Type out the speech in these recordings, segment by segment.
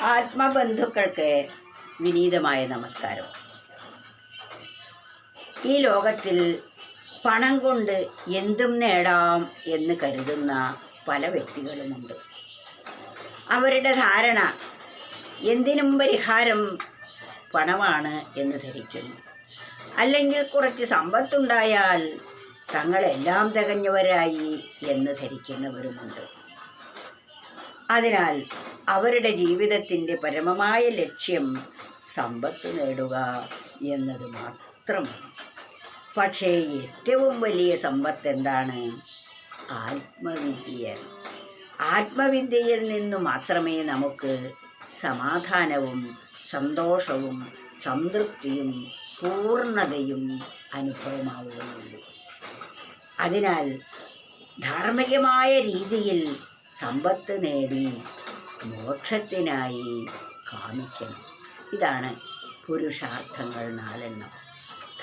ആത്മബന്ധുക്കൾക്ക് വിനീതമായ നമസ്കാരം. ഈ ലോകത്തിൽ പണം കൊണ്ട് എന്തും നേടാം എന്ന് കരുതുന്ന പല വ്യക്തികളുമുണ്ട്. അവരുടെ ധാരണ എന്തിനും പരിഹാരം പണമാണ് എന്ന് ധരിക്കുന്നു. അല്ലെങ്കിൽ കുറച്ച് സമ്പത്തുണ്ടായാൽ തങ്ങളെല്ലാം തികഞ്ഞവരായി എന്ന് ധരിക്കുന്നവരുമുണ്ട്. അതിനാൽ അവരുടെ ജീവിതത്തിന്റെ പരമമായ ലക്ഷ്യം സമ്പത്ത് നേടുക എന്നത് മാത്രമാണ്. പക്ഷേ ഏറ്റവും വലിയ സമ്പത്ത് എന്താണ്? ആത്മവിദ്യ ആത്മവിദ്യയിൽ നിന്ന് മാത്രമേ നമുക്ക് സമാധാനവും സന്തോഷവും സംതൃപ്തിയും പൂർണതയും അനുഭവമാവുകയുള്ളൂ. അതിനാൽ ധാർമ്മികമായ രീതിയിൽ സമ്പത്ത് നേടി മോക്ഷത്തിനായി കാണിക്കണം ഇതാണ് പുരുഷാർത്ഥങ്ങൾ നാലെണ്ണം.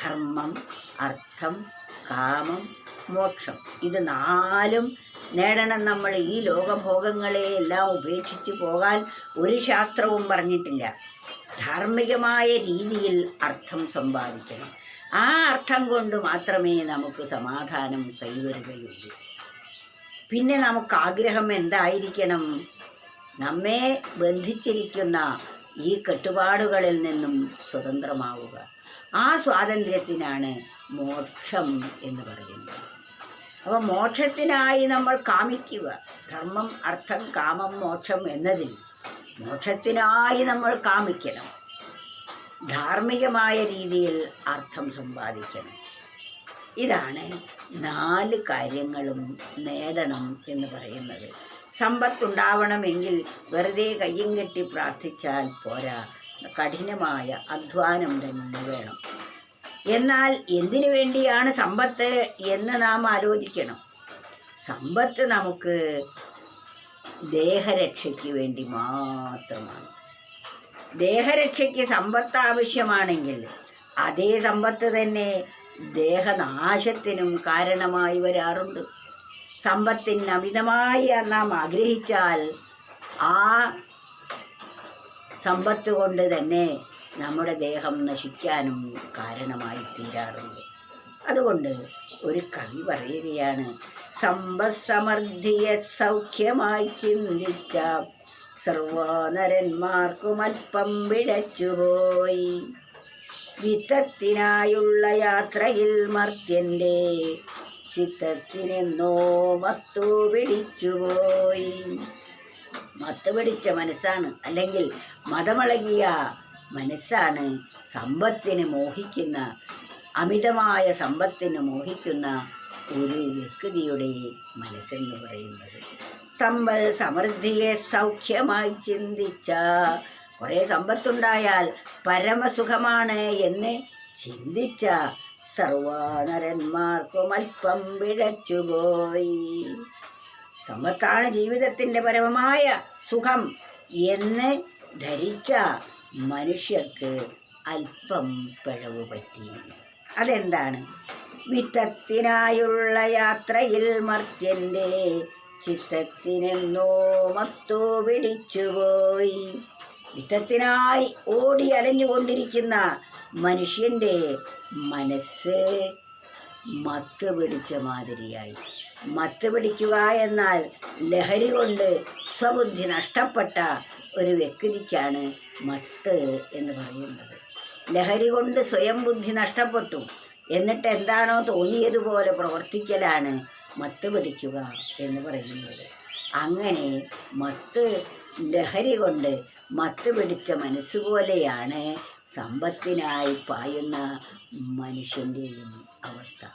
ധർമ്മം അർത്ഥം കാമം മോക്ഷം. ഇത് നാലും നേടണം നമ്മൾ. ഈ ലോകഭോഗങ്ങളെ എല്ലാം ഉപേക്ഷിച്ച് പോകാൻ ഒരു ശാസ്ത്രവും പറഞ്ഞിട്ടില്ല. ധാർമ്മികമായ രീതിയിൽ അർത്ഥം സമ്പാദിക്കണം. ആ അർത്ഥം കൊണ്ട് മാത്രമേ നമുക്ക് സമാധാനം കൈവരുകയുള്ളൂ. പിന്നെ നമുക്ക് ആഗ്രഹം എന്തായിരിക്കണം? നമ്മെ ബന്ധിച്ചിരിക്കുന്ന ഈ കെട്ടുപാടുകളിൽ നിന്നും സ്വതന്ത്രമാവുക. ആ സ്വാതന്ത്ര്യത്തിനാണ് മോക്ഷം എന്ന് പറയുന്നത്. അപ്പോൾ മോക്ഷത്തിനായി നമ്മൾ കാമിക്കുക. ധർമ്മം അർത്ഥം കാമം മോക്ഷം എന്നതിൽ മോക്ഷത്തിനായി നമ്മൾ കാമിക്കണം. ധാർമ്മികമായ രീതിയിൽ അർത്ഥം സമ്പാദിക്കണം. ഇതാണ് നാല് കാര്യങ്ങളും നേടണം എന്ന് പറയുന്നത്. സമ്പത്തുണ്ടാവണമെങ്കിൽ വെറുതെ കയ്യും കെട്ടി പ്രാർത്ഥിച്ചാൽ പോരാ. കഠിനമായ അധ്വാനം തന്നെ വേണം. എന്നാൽ എന്തിനു വേണ്ടിയാണ് സമ്പത്ത് എന്ന് നാം ആലോചിക്കണം. സമ്പത്ത് നമുക്ക് ദേഹരക്ഷയ്ക്ക് വേണ്ടി മാത്രമാണ്. ദേഹരക്ഷയ്ക്ക് സമ്പത്ത് ആവശ്യമാണെങ്കിൽ അതേ സമ്പത്ത് തന്നെ ദേഹനാശത്തിനും കാരണമായി വരാറുണ്ട്. സമ്പത്തിന് അമിതമായി നാം ആഗ്രഹിച്ചാൽ ആ സമ്പത്ത് കൊണ്ട് തന്നെ നമ്മുടെ ദേഹം നശിക്കാനും കാരണമായി തീരാറുണ്ട് അതുകൊണ്ട് ഒരു കവി പറയുകയാണ് സമ്പത്സമൃദ്ധിയെ സൗഖ്യമായി ചിന്തിച്ച സർവാനരന്മാർക്കും അല്പം പിഴച്ചുപോയി വിത്തത്തിനായുള്ള യാത്രയിൽ മർത്യന്റെ ചിത്തത്തിനെന്നോ മത്തു പിടിച്ചുപോയി. മത്ത് പിടിച്ച മനസ്സാണ്. അല്ലെങ്കിൽ മതമിളകിയ മനസ്സാണ് സമ്പത്തിന് മോഹിക്കുന്ന അമിതമായ സമ്പത്തിന് മോഹിക്കുന്ന ഒരു വ്യക്തിയുടെ മനസ്സെന്ന് പറയുന്നത്. സമ്പൽ സമൃദ്ധിയെ സൗഖ്യമായി ചിന്തിച്ച കുറേ സമ്പത്തുണ്ടായാൽ പരമസുഖമാണ് എന്ന് ചിന്തിച്ച സർവാണരന്മാർക്കും അല്പം വിഴച്ചുപോയി സമ്പത്താണ് ജീവിതത്തിന്റെ പരമമായ സുഖം എന്ന് ധരിച്ച മനുഷ്യർക്ക് അല്പം പിഴവ് പറ്റി. അതെന്താണ്? വിത്തത്തിനായുള്ള യാത്രയിൽ മർത്യന്റെ ചിത്തത്തിനെന്നോ മത്തോ പിടിച്ചുപോയി വിത്തത്തിനായി ഓടി അലഞ്ഞുകൊണ്ടിരിക്കുന്ന മനുഷ്യന്റെ മനസ്സ് മത്ത് പിടിച്ച മാതിരിയായി. മത്ത് പിടിക്കുക എന്നാൽ ലഹരി കൊണ്ട് സ്വബുദ്ധി നഷ്ടപ്പെട്ട ഒരു വ്യക്തിക്കാണ് മത്ത് എന്ന് പറയുന്നത്. ലഹരി കൊണ്ട് സ്വയം ബുദ്ധി നഷ്ടപ്പെട്ടു. എന്നിട്ട് എന്താണോ തോന്നിയതുപോലെ പ്രവർത്തിക്കലാണ് മത്ത് പിടിക്കുക എന്ന് പറയുന്നത്. അങ്ങനെ മത്ത് ലഹരി കൊണ്ട് മത്ത് പിടിച്ച മനസ്സുപോലെയാണ് സമ്പത്തിനായി പായുന്ന മനുഷ്യന്റെയും അവസ്ഥ.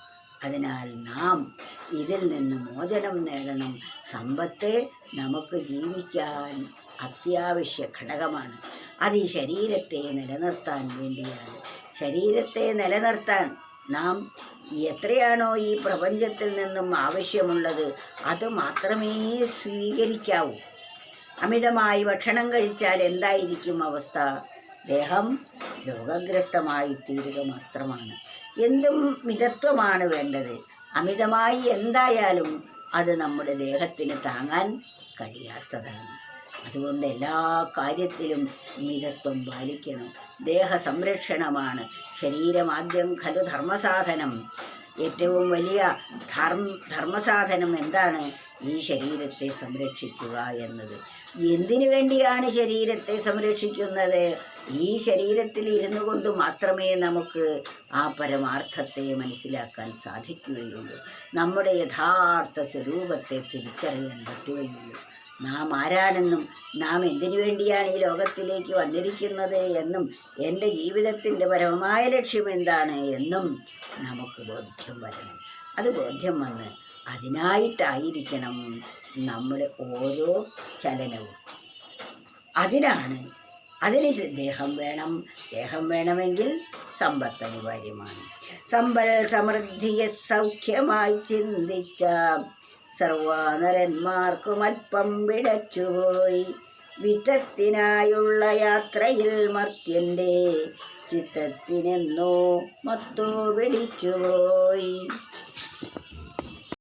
അതിനാൽ നാം ഇതിൽ നിന്ന് മോചനം നേടണം. സമ്പത്ത് നമുക്ക് ജീവിക്കാൻ അത്യാവശ്യ ഘടകമാണ്. അത് ഈ ശരീരത്തെ നിലനിർത്താൻ വേണ്ടിയാണ്. ശരീരത്തെ നിലനിർത്താൻ നാം എത്രയാണോ ഈ പ്രപഞ്ചത്തിൽ നിന്നും ആവശ്യമുള്ളത് അത് മാത്രമേ സ്വീകരിക്കാവൂ. അമിതമായി ഭക്ഷണം കഴിച്ചാൽ എന്തായിരിക്കും അവസ്ഥ? ദേഹം രോഗഗ്രസ്തമായി തീരുക മാത്രമാണ്. എന്തും മിതത്വമാണ് വേണ്ടത്. അമിതമായി എന്തായാലും അത് നമ്മുടെ ദേഹത്തിന് താങ്ങാൻ കഴിയാത്തതാണ്. അതുകൊണ്ട് എല്ലാ കാര്യത്തിലും മിതത്വം പാലിക്കണം. ദേഹ സംരക്ഷണമാണ് ശരീരമാദ്യം ഖലു ധർമ്മസാധനം. ഏറ്റവും വലിയ ധർമ്മ ധർമ്മസാധനം എന്താണ്? ഈ ശരീരത്തെ സംരക്ഷിക്കുക എന്നത്. എന്തിനു വേണ്ടിയാണ് ശരീരത്തെ സംരക്ഷിക്കുന്നത്? ഈ ശരീരത്തിൽ ഇരുന്നു കൊണ്ട് മാത്രമേ നമുക്ക് ആ പരമാർത്ഥത്തെ മനസ്സിലാക്കാൻ സാധിക്കുകയുള്ളൂ. നമ്മുടെ യഥാർത്ഥ സ്വരൂപത്തെ തിരിച്ചറിയാൻ പറ്റുകയുള്ളൂ. നാം ആരാണെന്നും നാം എന്തിനു വേണ്ടിയാണ് ഈ ലോകത്തിലേക്ക് വന്നിരിക്കുന്നത് എന്നും എന്റെ ജീവിതത്തിന്റെ പരമമായ ലക്ഷ്യം എന്താണ് എന്നും നമുക്ക് ബോധ്യം വരണം. അത് ബോധ്യം വന്ന് അതിനായിട്ടായിരിക്കണം നമ്മുടെ ഓരോ ചലനവും. അതിനാണ് അതിന് ദേഹം വേണം ദേഹം വേണമെങ്കിൽ സമ്പത്ത് അനിവാര്യമാണ്. സമ്പൽ സമൃദ്ധിയെ സൗഖ്യമായി ചിന്തിച്ച സർവാനരന്മാർക്കും അല്പം വിടച്ചുപോയി. വിധത്തിനായുള്ള യാത്രയിൽ മർത്യന്റെ ചിത്തത്തിനെന്നോ മത്തോ വെടിച്ചുപോയി